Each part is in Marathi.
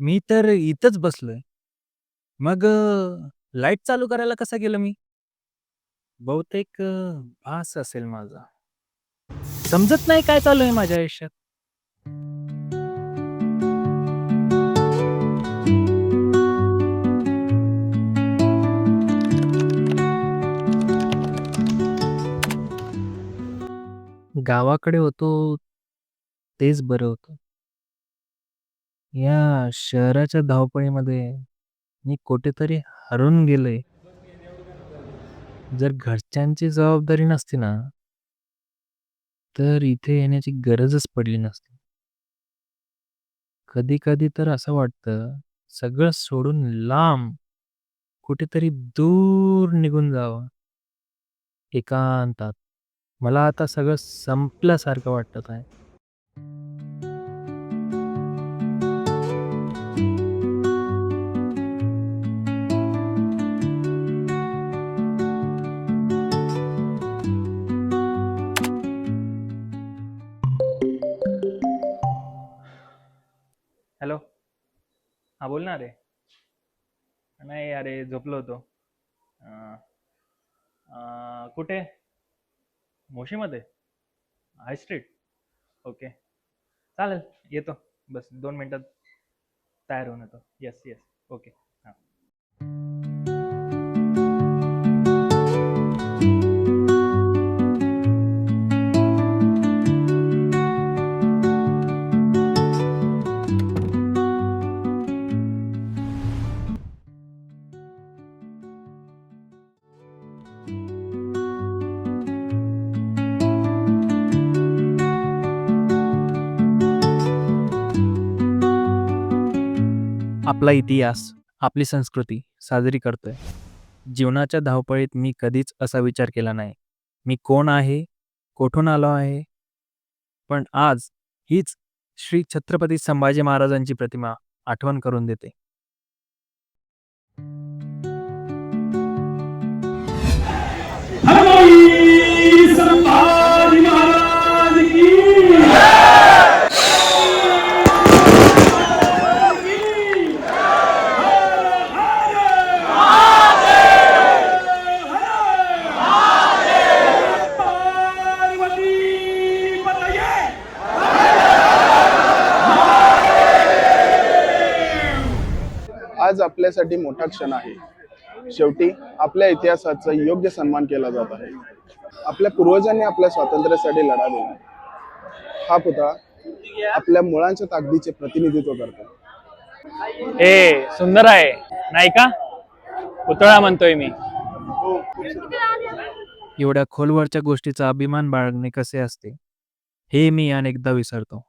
मी तर इथंच बसलोय. मग अ, लाइट चालू करायला कसा गेलो मी? बहुतेक अ, भास असेल माझा. समजत नाही काय चालू आहे माझ्या आयुष्यात. गावाकडे होतो तेच बरं होतं. या शहराच्या धावपळीमध्ये मी कुठेतरी हरवून गेलोय. जर घरच्यांची जबाबदारी नसती ना तर इथे येण्याची गरजच पडली नसती. कधी-कधी तर असं वाटतं, सगळं सोडून लांब, कुठेतरी दूर निघून जावं. एकांतात. मला आता सगळं संपल्यासारखं वाटत आहे. हां, बोल ना रे. नाही अरे, झोपलो होतो. कुठे? मोशीमध्ये? High street? ओके. चालेल, येतो. बस दोन मिनटात तयार होऊन येतो. Yes, yes. ओके. आपला इतिहास, आपली संस्कृती साजरी करतोय. जीवनाच्या धावपळीत मी कधीच असा विचार केला नाही. मी कोण आहे? कोठून आलो आहे? पण आज हीच श्री छत्रपती संभाजी महाराजांची प्रतिमा आठवण करून देते. संभाजी आज आपल्यासाठी मोठा क्षण आहे. शेवटी आपल्या इतिहासाचा योग्य सन्मान केला जात आहे. आपल्या पूर्वजांनी आपल्या स्वातंत्र्यासाठी लढा दिला हा पुतळा आपल्या मुळांच्या ताकदीचे प्रतिनिधित्व करतो. ए सुंदर आहे. नाही का? पुतळा म्हणतोय मी. एवढ्या खोलवरच्या गोष्टीचा अभिमान बाळगणे कसे असते? हे मी अनेकदा विसरतो.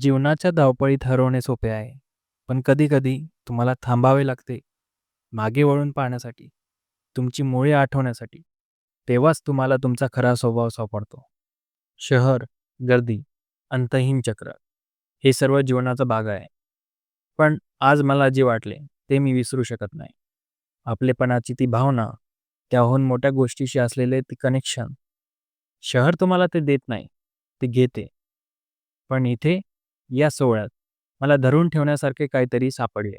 जीवनाच्या धावपळीत हरवणे सोपे आहे. पण कधी कधी तुम्हाला थांबावे लागते मागे वळून पाहण्यासाठी तुमची मुळे आठवण्यासाठी. तेव्हाच तुम्हाला तुमचा खरा स्वभाव सापडतो. शहर गर्दी अंतहीन चक्र हे सर्व जीवनाचा भाग आहे. पण आज मला जे वाटले ते मी विसरू शकत नाही. आपलेपणाची ती भावना त्याहून मोठ्या गोष्टीशी असलेले ते कनेक्शन शहर तुम्हाला ते देत नाही ते घेते. पण इथे या सोहळ्यात मला धरून ठेवण्यासारखे काहीतरी सापडले.